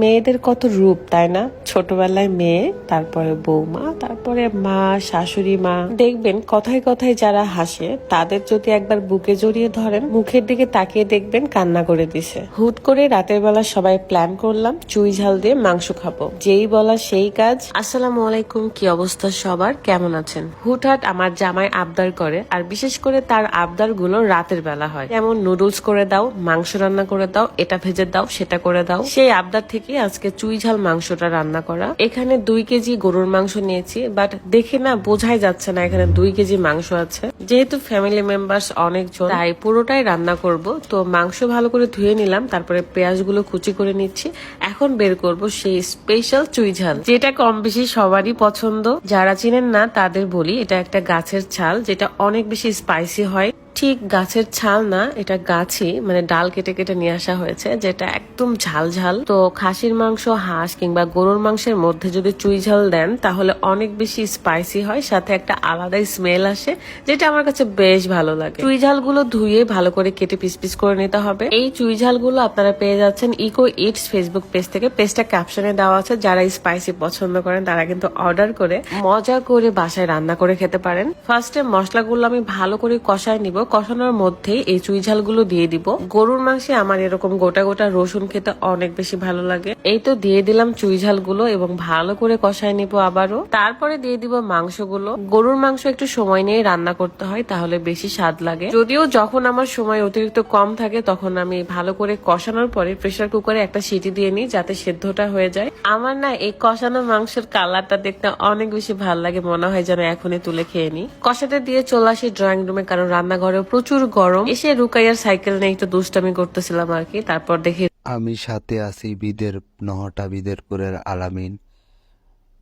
মেয়েদের কত রূপ, তাই না? ছোটবেলায় মেয়ে, তারপরে বৌমা, তারপরে মা, শাশুড়ি, মা। দেখবেন, কথায় কথায় যারা হাসে, তাদের যদি একবার বুকে জড়িয়ে ধরেন, মুখের দিকে তাকিয়ে দেখবেন কান্না করে দিছে। হুট করে রাতের বেলা সবাই প্ল্যান করলাম, চুই ঝাল দিয়ে মাংস খাব। যেই বলা সেই কাজ। আসসালামু আলাইকুম, কি অবস্থা সবার? কেমন আছেন? হুটহাট আমার জামাই আবদার করে, আর বিশেষ করে তার আবদারগুলো রাতের বেলা হয়। যেমন নুডলস করে দাও, মাংস রান্না করে দাও, এটা ভেজে দাও, সেটা করে দাও। সেই আবদার থেকে আজকে চুই ঝাল মাংসটা রান্না করা? এখানে দুই কেজি গরুর মাংস নিয়েছি বাট দেখে না বোঝাই যাচ্ছে না এখানে দুই কেজি মাংস আছে। যেহেতু ফ্যামিলি মেম্বার্স অনেকজন, তাই পুরোটাই রান্না করব। তো মাংস ভালো করে ধুয়ে নিলাম, তারপরে পেঁয়াজগুলো কুচি করে নিচ্ছি। এখন বের করব সেই স্পেশাল চুই ঝাল, যেটা কম বেশি সবারই পছন্দ। যারা চিনেন না, তাদের বলি, এটা একটা গাছের ছাল, যেটা অনেক বেশি স্পাইসি হয়। ঠিক গাছের ছাল না, এটা গাছই মানে ডাল কেটে কেটে নিয়ে আসা হয়েছে, যেটা একদম ঝাল ঝাল তো খাসির মাংস, হাঁস কিংবা গরুর মাংসের মধ্যে যদি চুই ঝাল দেন, তাহলে অনেক বেশি স্পাইসি হয়, সাথে একটা আলাদাই স্মেল আসে, যেটা আমার কাছে বেশ ভালো লাগে। চুই ঝালগুলো ধুয়ে ভালো করে কেটে পিস পিস করে নিতে হবে। এই চুই ঝালগুলো আপনারা পেয়ে যাচ্ছেন ইকো ইটস ফেসবুক পেজ থেকে। পেজটা ক্যাপশনে দেওয়া আছে, যারা স্পাইসি পছন্দ করেন, তারা কিন্তু অর্ডার করে। মজা করে বাসায় রান্না করে খেতে পারেন। ফার্স্টে মশলাগুলো আমি ভালো করে কষায় নিব কষানোর মধ্যে এই চুই ঝালগুলো দিয়ে দিব। গরুর মাংসে আমার এরকম গোটা গোটা রসুন খেতে অনেক বেশি ভালো লাগে। এই তো দিয়ে দিলাম চুই ঝালগুলো এবং ভালো করে কষায় নিব আবারও। তারপরে দিয়ে দিব মাংসগুলো। গরুর মাংস একটু সময় নিয়ে রান্না করতে হয়, তাহলে বেশি স্বাদ লাগে। যদিও যখন আমার সময় অতিরিক্ত কম থাকে, তখন আমি ভালো করে কষানোর পরে প্রেসার কুকারে একটা সিটি দিয়ে নিই, যাতে সেদ্ধটা হয়ে যায়। আমার না এই কষানো মাংসের কালারটা দেখতে অনেক বেশি ভালো লাগে, মনে হয় যেন এখনই তুলে খেয়ে নি কষাতে দিয়ে চলে আসি ড্রয়িং রুমে কারণ রান্নাঘরেও প্রচুর গরম। এসে রুকাইয়ার সাইকেল নিয়ে একটু দুষ্টামি করতেছিলাম আর কি। তারপর দেখি আমি সাথে আছি বিদের নহটা বিদের বিদেরপুরের আলামিন।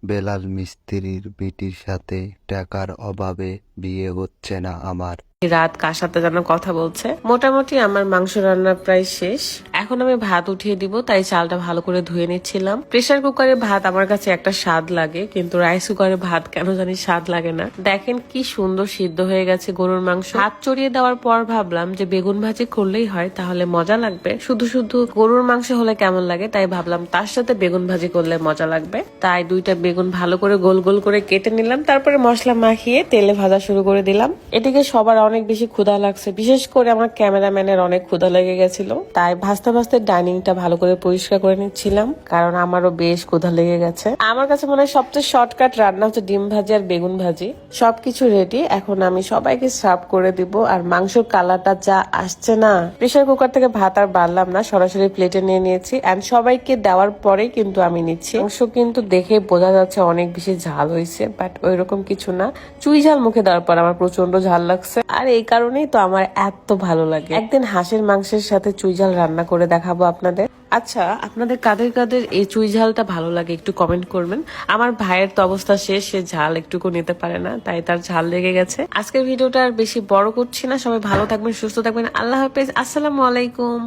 বেলাল মিস্ত্রির বিটির সাথে টাকার অভাবে বিয়ে হচ্ছে না আমার। রাত কার সাথে যেন কথা বলছে। মোটামুটি আমার মাংস রান্না প্রায় শেষ। এখন আমি ভাত উঠিয়ে দিব, তাই চালটা ভালো করে ধুয়ে নিচ্ছিলাম। প্রেসার কুকারে ভাত আমার কাছে একটা স্বাদ লাগে, কিন্তু রাইস কুকারে ভাত কেন জানি স্বাদ লাগে না। দেখেন কি সুন্দর সিদ্ধ হয়ে গেছে গরুর মাংস। হাত চড়িয়ে দেওয়ার পর ভাবলাম যে বেগুন ভাজি করলেই হয়, তাহলে মজা লাগবে। শুধু শুধু গরুর মাংস হলে কেমন লাগে, তাই ভাবলাম তার সাথে বেগুন ভাজি করলে মজা লাগবে। তাই দুইটা বেগুন ভালো করে গোল গোল করে কেটে নিলাম, তারপরে মশলা মাখিয়ে তেলে ভাজা শুরু করে দিলাম। এদিকে সবার অনেক বেশি ক্ষুধা লাগছে, বিশেষ করে আমার ক্যামেরাম্যানের অনেক ক্ষুধা লেগে গেছিল। তাই ভাজতে ভাজতে ডাইনিংটা ভালো করে পরিষ্কার করে নিচ্ছিলাম, কারণ আমারও বেশ ক্ষুধা লেগে গেছে। আমার কাছে মনে হয় সবচেয়ে শর্টকাট রান্না হচ্ছে ডিম ভাজি আর বেগুন ভাজি। সবকিছু রেডি এখন আমি সবাইকে সার্ভ করে দিব, আর মাংসর কালারটা যা আসছে না প্রেসার কুকার থেকে ভাত আর বাড়লাম না, সরাসরি প্লেটে নিয়ে নিয়েছি। এন্ড সবাইকে দেওয়ার পরেই কিন্তু আমি নিচ্ছি। মাংস কিন্তু দেখে বোঝা যাচ্ছে অনেক বেশি ঝাল হয়েছে বাট ওই রকম কিছু না। চুই ঝাল মুখে দেওয়ার পর আমার প্রচণ্ড ঝাল লাগছে। আর এই কারণেই তো আমার এত ভালো লাগে। একদিন হাঁসের মাংসের সাথে চুই ঝাল রান্না করে দেখাবো আপনাদের। আচ্ছা আপনাদের কাদের কাদের এই চুই ঝালটা ভালো লাগে একটু কমেন্ট করবেন। আমার ভাইয়ের তো অবস্থা শেষ, সে ঝাল একটুকু নিতে পারে না, তাই তার ঝাল লেগে গেছে। আজকের ভিডিওটা আর বেশি বড় করছি না, সবাই ভালো থাকবেন, সুস্থ থাকবেন, আল্লাহ হাফেজ, আসসালামু আলাইকুম।